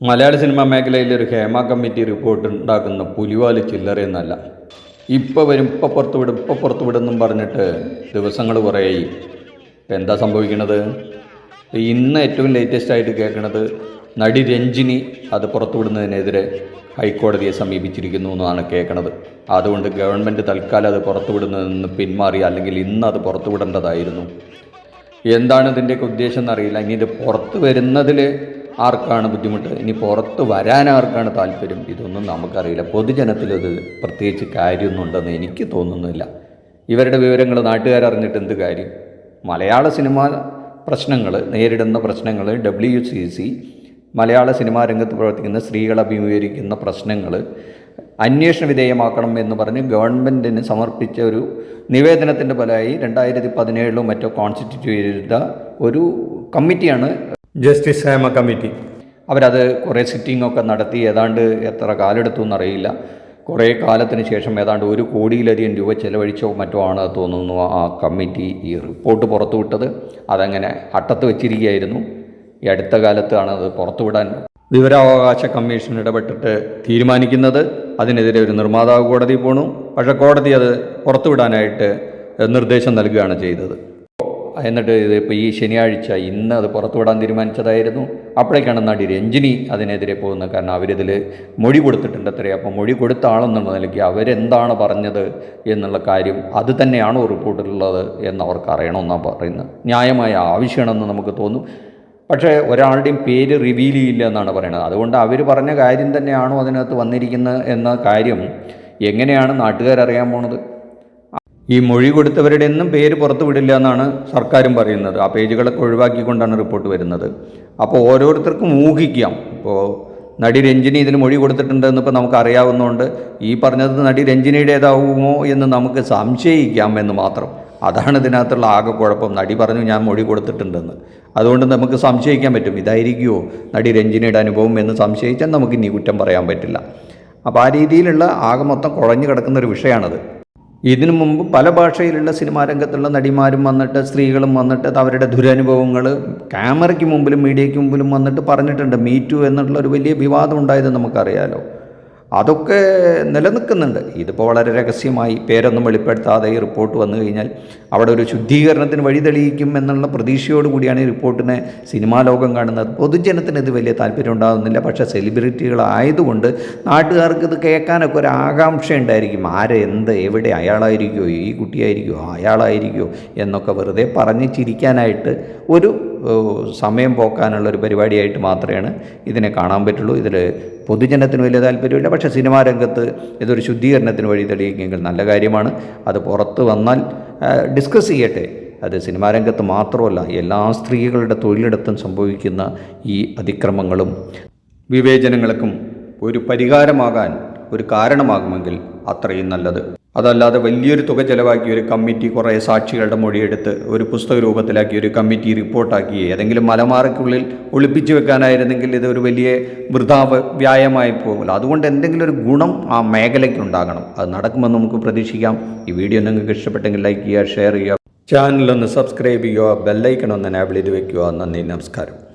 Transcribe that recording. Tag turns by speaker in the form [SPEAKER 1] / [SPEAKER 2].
[SPEAKER 1] മലയാള cinema മേഖലയിൽ ഒരു Hema committee report ഉണ്ടാക്കുന്ന പുലിവാൽ ചില്ലറയെന്നല്ല ഇപ്പോൾ വരും ഇപ്പോൾ പുറത്ത് വിടും ഇപ്പോൾ പുറത്ത് വിടുമെന്നും പറഞ്ഞിട്ട് ദിവസങ്ങൾ കുറേയായി. ഇപ്പം എന്താ സംഭവിക്കണത്? ഇപ്പം ഇന്ന് ഏറ്റവും ലേറ്റസ്റ്റ് ആയിട്ട് കേൾക്കണത് നടി രഞ്ജിനി അത് പുറത്തുവിടുന്നതിനെതിരെ ഹൈക്കോടതിയെ സമീപിച്ചിരിക്കുന്നു എന്നാണ് കേൾക്കണത്. അതുകൊണ്ട് ഗവൺമെന്റ് തൽക്കാലം അത് പുറത്തുവിടുന്നതിൽ നിന്ന് പിന്മാറി അല്ലെങ്കിൽ ഇന്ന് അത് പുറത്തുവിടേണ്ടതായിരുന്നു എന്താണ് ഇതിന്റെയൊക്കെ ഉദ്ദേശം എന്നറിയില്ല. ഇനി ഇത് പുറത്ത് വരുന്നതിൽ ആർക്കാണ് ബുദ്ധിമുട്ട്? ഇനി പുറത്ത് വരാൻ ആർക്കാണ് താല്പര്യം? ഇതൊന്നും നമുക്കറിയില്ല. പൊതുജനത്തിലത് പ്രത്യേകിച്ച് കാര്യമൊന്നുണ്ടെന്ന് എനിക്ക് തോന്നുന്നില്ല. ഇവരുടെ വിവരങ്ങൾ നാട്ടുകാരറിഞ്ഞിട്ട് എന്ത് കാര്യം? മലയാള സിനിമ പ്രശ്നങ്ങൾ നേരിടുന്ന പ്രശ്നങ്ങൾ W C C Malayala cinema രംഗത്ത് പ്രവർത്തിക്കുന്ന സ്ത്രീകൾ അഭിമുഖീകരിക്കുന്ന പ്രശ്നങ്ങൾ അന്വേഷണ വിധേയമാക്കണം എന്ന് പറഞ്ഞ് ഗവൺമെന്റിന് സമർപ്പിച്ച ഒരു നിവേദനത്തിന്റെ ഫലമായി രണ്ടായിരത്തി പതിനേഴിലും മറ്റോ കോൺസ്റ്റിറ്റ്യൂട്ട് ചെയ്ത ഒരു കമ്മിറ്റിയാണ് ജസ്റ്റിസ് ഹേമ കമ്മിറ്റി അവരത് കുറേ സിറ്റിംഗ് ഒക്കെ നടത്തി ഏതാണ്ട് എത്ര കാലെടുത്തു എന്നറിയില്ല കുറേ കാലത്തിന് ശേഷം ഏതാണ്ട് ഒരു കോടിയിലധികം രൂപ ചെലവഴിച്ചോ മറ്റോ ആണ് തോന്നുന്നു ആ കമ്മിറ്റി ഈ റിപ്പോർട്ട് പുറത്തുവിട്ടത്. അതങ്ങനെ അട്ടത്ത് വെച്ചിരിക്കുകയായിരുന്നു. ഈ അടുത്ത കാലത്താണ് അത് പുറത്തുവിടാൻ വിവരാവകാശ കമ്മീഷൻ ഇടപെട്ടിട്ട് തീരുമാനിക്കുന്നത്. അതിനെതിരെ ഒരു നിർമ്മാതാവ് കോടതി പോണു. പക്ഷേ കോടതി അത് പുറത്തുവിടാനായിട്ട് നിർദ്ദേശം നൽകുകയാണ് ചെയ്തത്. എന്നിട്ട് ഇത് ഇപ്പോൾ ഈ ശനിയാഴ്ച ഇന്ന് അത് പുറത്തുവിടാൻ തീരുമാനിച്ചതായിരുന്നു. അപ്പോഴേക്കാണ് നടി രഞ്ജിനി അതിനെതിരെ പോകുന്നത് കാരണം അവരിതിൽ മൊഴി കൊടുത്തിട്ടുണ്ട് അത്രയും അപ്പോൾ മൊഴി കൊടുത്ത ആളെന്നുള്ള നിലയ്ക്ക് അവരെന്താണ് പറഞ്ഞത് എന്നുള്ള കാര്യം അത് തന്നെയാണോ റിപ്പോർട്ടിലുള്ളത് എന്ന് അവർക്ക് അറിയണമെന്നാണ് പറയുന്നത്. ന്യായമായ ആവശ്യമാണെന്ന് നമുക്ക് തോന്നും. പക്ഷേ ഒരാളുടെയും പേര് റിവീൽ ചെയ്യില്ല എന്നാണ് പറയുന്നത് അതുകൊണ്ട് അവർ പറഞ്ഞ കാര്യം തന്നെയാണോ അതിനകത്ത് വന്നിരിക്കുന്നത് എന്ന കാര്യം എങ്ങനെയാണ് നാട്ടുകാരറിയാൻ പോണത്? ഈ മൊഴി കൊടുത്തവരുടെ ഒന്നും പേര് പുറത്തു വിടില്ല എന്നാണ് സർക്കാരും പറയുന്നത്. ആ പേജുകളൊക്കെ ഒഴിവാക്കിക്കൊണ്ടാണ് റിപ്പോർട്ട് വരുന്നത്. അപ്പോൾ ഓരോരുത്തർക്കും ഊഹിക്കാം. ഇപ്പോൾ നടി രഞ്ജിനി ഇതിന് മൊഴി കൊടുത്തിട്ടുണ്ടെന്ന് ഇപ്പോൾ നമുക്ക് അറിയാവുന്നതുകൊണ്ട് ഈ പറഞ്ഞത് നടി രഞ്ജിനിയുടേതാവുമോ എന്ന് നമുക്ക് സംശയിക്കാം എന്ന് മാത്രം. അതാണ് ഇതിനകത്തുള്ള ആകെ കുഴപ്പം. നടി പറഞ്ഞു ഞാൻ മൊഴി കൊടുത്തിട്ടുണ്ടെന്ന്. അതുകൊണ്ട് നമുക്ക് സംശയിക്കാൻ പറ്റും. ഇതായിരിക്കുമോ നടി രഞ്ജിനിയുടെ അനുഭവം എന്ന് സംശയിച്ചാൽ നമുക്ക് ഇനി കുറ്റം പറയാൻ പറ്റില്ല. അപ്പോൾ ആ രീതിയിലുള്ള ആകെ മൊത്തം കുഴഞ്ഞു കിടക്കുന്ന ഒരു വിഷയമാണത് ഇതിനു മുമ്പ് പല ഭാഷയിലുള്ള സിനിമാ രംഗത്തുള്ള നടിമാരും വന്നിട്ട് സ്ത്രീകളും വന്നിട്ട് അവരുടെ ദുരനുഭവങ്ങൾ ക്യാമറയ്ക്ക് മുമ്പിലും മീഡിയയ്ക്ക് മുമ്പിലും വന്നിട്ട് പറഞ്ഞിട്ടുണ്ട്. മീറ്റു എന്നുള്ള ഒരു വലിയ വിവാദം ഉണ്ടായത് നമുക്കറിയാലോ. അതൊക്കെ നിലനിൽക്കുന്നുണ്ട്. ഇതിപ്പോൾ വളരെ രഹസ്യമായി പേരൊന്നും വെളിപ്പെടുത്താതെ ഈ റിപ്പോർട്ട് വന്നു കഴിഞ്ഞാൽ അവിടെ ഒരു ശുദ്ധീകരണത്തിന് വഴി തെളിയിക്കും എന്നുള്ള പ്രതീക്ഷയോട് കൂടിയാണ് ഈ റിപ്പോർട്ടിനെ സിനിമാ ലോകം കാണുന്നത്. പൊതുജനത്തിന് ഇത് വലിയ താല്പര്യം ഉണ്ടാകുന്നില്ല. പക്ഷേ സെലിബ്രിറ്റികളായതുകൊണ്ട് നാട്ടുകാർക്ക് ഇത് കേൾക്കാനൊക്കെ ഒരു ആകാംക്ഷ ഉണ്ടായിരിക്കും. ആരെ എന്ത് എവിടെ അയാളായിരിക്കുമോ ഈ കുട്ടിയായിരിക്കുമോ അയാളായിരിക്കുമോ എന്നൊക്കെ വെറുതെ പറഞ്ഞ് ചിരിക്കാനായിട്ട് ഒരു സമയം പോക്കാനുള്ള ഒരു പരിപാടിയായിട്ട് മാത്രമാണ് ഇതിനെ കാണാൻ പറ്റുള്ളൂ. ഇതിൽ പൊതുജനത്തിന് വലിയ താല്പര്യമില്ല. പക്ഷേ സിനിമാ രംഗത്ത് ഇതൊരു ശുദ്ധീകരണത്തിന് വഴി തെളിയിക്കുമെങ്കിൽ നല്ല കാര്യമാണ്. അത് പുറത്ത് വന്നാൽ ഡിസ്കസ് ചെയ്യട്ടെ. അത് സിനിമാ രംഗത്ത് മാത്രമല്ല എല്ലാ സ്ത്രീകളുടെ തൊഴിലിടത്തും സംഭവിക്കുന്ന ഈ അതിക്രമങ്ങളും വിവേചനങ്ങൾക്കും ഒരു പരിഹാരമാകാൻ ഒരു കാരണമാകുമെങ്കിൽ അത്രയും നല്ലത്. അതല്ലാതെ വലിയൊരു തുക ചെലവാക്കി ഒരു കമ്മിറ്റി കുറേ സാക്ഷികളുടെ മൊഴിയെടുത്ത് ഒരു പുസ്തക രൂപത്തിലാക്കി ഒരു കമ്മിറ്റി റിപ്പോർട്ടാക്കി ഏതെങ്കിലും മലമാറയ്ക്കുള്ളിൽ ഒളിപ്പിച്ചു വെക്കാനായിരുന്നെങ്കിൽ ഇത് ഒരു വലിയ വൃഥാ വ്യായമായി പോകില്ല. അതുകൊണ്ട് എന്തെങ്കിലും ഒരു ഗുണം ആ മേഖലയ്ക്ക് ഉണ്ടാകണം. അത് നടക്കുമെന്ന് നമുക്ക് പ്രതീക്ഷിക്കാം. ഈ വീഡിയോ നിങ്ങൾക്ക് ഇഷ്ടപ്പെട്ടെങ്കിൽ ലൈക്ക് ചെയ്യുക ഷെയർ ചെയ്യുക. ചാനലൊന്ന് സബ്സ്ക്രൈബ് ചെയ്യുക ബെല്ലൈക്കൺ ഒന്ന് എനാബിൾ ചെയ്ത് വെക്കുക. നന്ദി നമസ്കാരം.